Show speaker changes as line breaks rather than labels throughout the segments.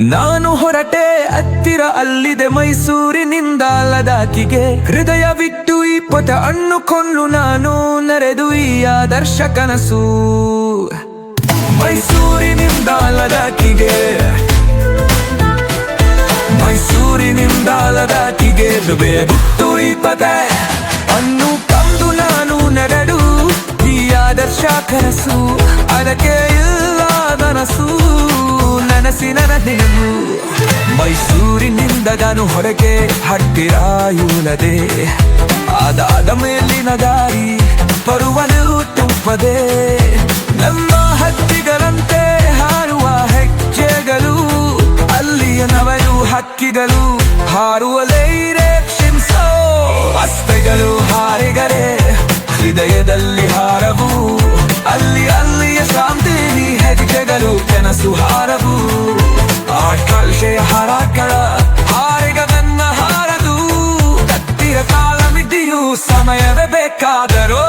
ನಾನು ಹೊರಟೆ, ಹತ್ತಿರ ಅಲ್ಲಿದೆ ಮೈಸೂರಿನಿಂದ ಲದಾಖಿಗೆ ಹೃದಯವಿಟ್ಟು ಈ ಪಥ ಅನ್ನುಕೊಂಡು ನಾನು ನರೆದು ಈ ಆದರ್ಶ ಕನಸು. ಮೈಸೂರಿನಿಂದ ಲದಾಕಿಗೆ. ಮೈಸೂರಿನಿಂದ ಲದಾಖಿಗೆ ನನಸಿನ ನೆನಪು ಮೈಸೂರಿನಿಂದ ನಾನು ಹೊರಗೆ ಹಟ್ಟಿರ ಇವನದೆ. ಅದಾದ ಮೇಲಿನ ದಾರಿ ಬರುವನು ತುಂಬದೆ ನಮ್ಮ ಹಕ್ಕಿಗಳಂತೆ ಹಾರುವ ಹೆಜ್ಜೆಗಳು ಅಲ್ಲಿಯ ನವರು ಹಕ್ಕಿಗಳು ಹಾರುವಲೇ ಕ್ಷಿಂಸೋ ಅಸ್ತೆಗಳು ಹಾರಿಗರೆ, ಹೃದಯದಲ್ಲಿ ಹಾರವು. ಅಲ್ಲಿ ಅಲ್ಲಿಯ ಶಾಂತಿ ಹೆಜ್ಜೆಗಳು, ಕನಸು ಹಾರವು समय वे बेकादरो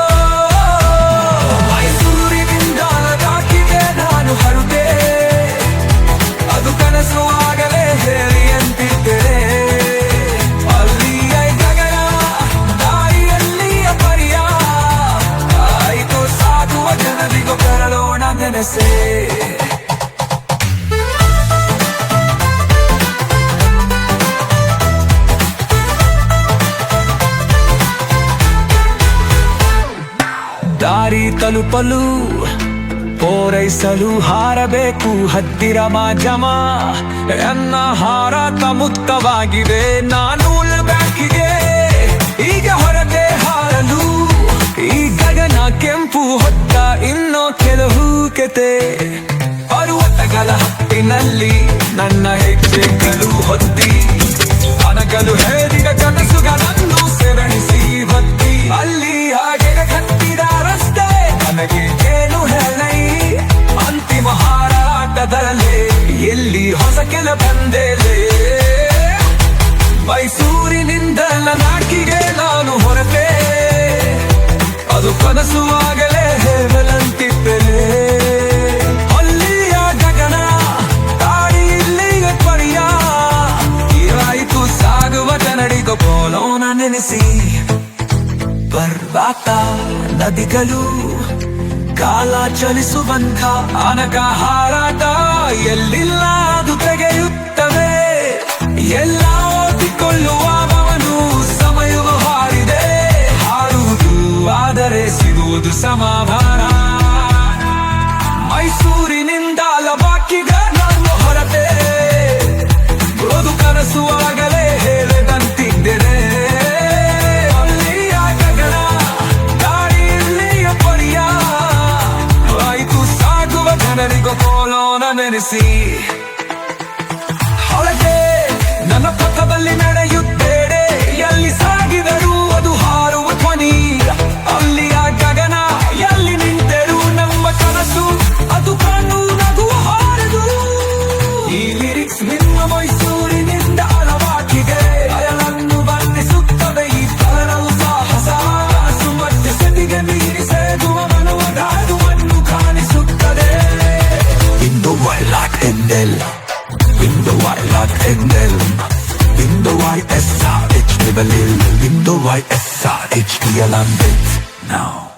ತಲುಪಲು ಪೂರೈಸಲು ಹಾರಬೇಕು ಹತ್ತಿರ ಮಾಧ್ಯಮ. ಎನ್ನ ಹಾರಾಟ ಮುಕ್ತವಾಗಿದೆ, ನಾನು ಬ್ಯಾಂಕಿಗೆ ಈಗ ಹೊರಗೆ ಹಾರಲು, ಈ ಗಗನ ಕೆಂಪು ಹೊತ್ತ ಇನ್ನೂ ಕೆಲವು ಕೆತೆ. ಪರ್ವತಗಳ ಹತ್ತಿನಲ್ಲಿ ನನ್ನ ಹೆಜ್ಜೆಗಳು ಹೊತ್ತಿ ಅನಗಲು ಹೇಳಿದ ಎಲ್ಲಿ ಹೊಸ ಕೆಲ ಬಂದೇಲೆ ಮೈಸೂರಿನಿಂದ ನಾಟಿಗೆ ನಾನು ಹೊರತೆ ಅದು ಕನಸು ಆಗಲೇ ಹೇಳಲಂತಿದ್ದರೆ ಅಲ್ಲಿಯ ಗಗನ ತಾಡಿ ಇಲ್ಲಿಯ ಪರಿಯ ಇರಾಯಿತು ಸಾಗುವ ಜನರಿಗೂ ಬೋಲೋನ ನೆನೆಸಿ. ಪರ್ವತ, ನದಿಗಳು, ಕಾಲ ಚಲಿಸುವಂತ ಅನಕ ಹಾರಾಟ. ಕೋಲೋನ ನೆನೆಸಿ the white like Pendel Win the white like Pendel Win the white S-R-H-T-B-L-L Win Now.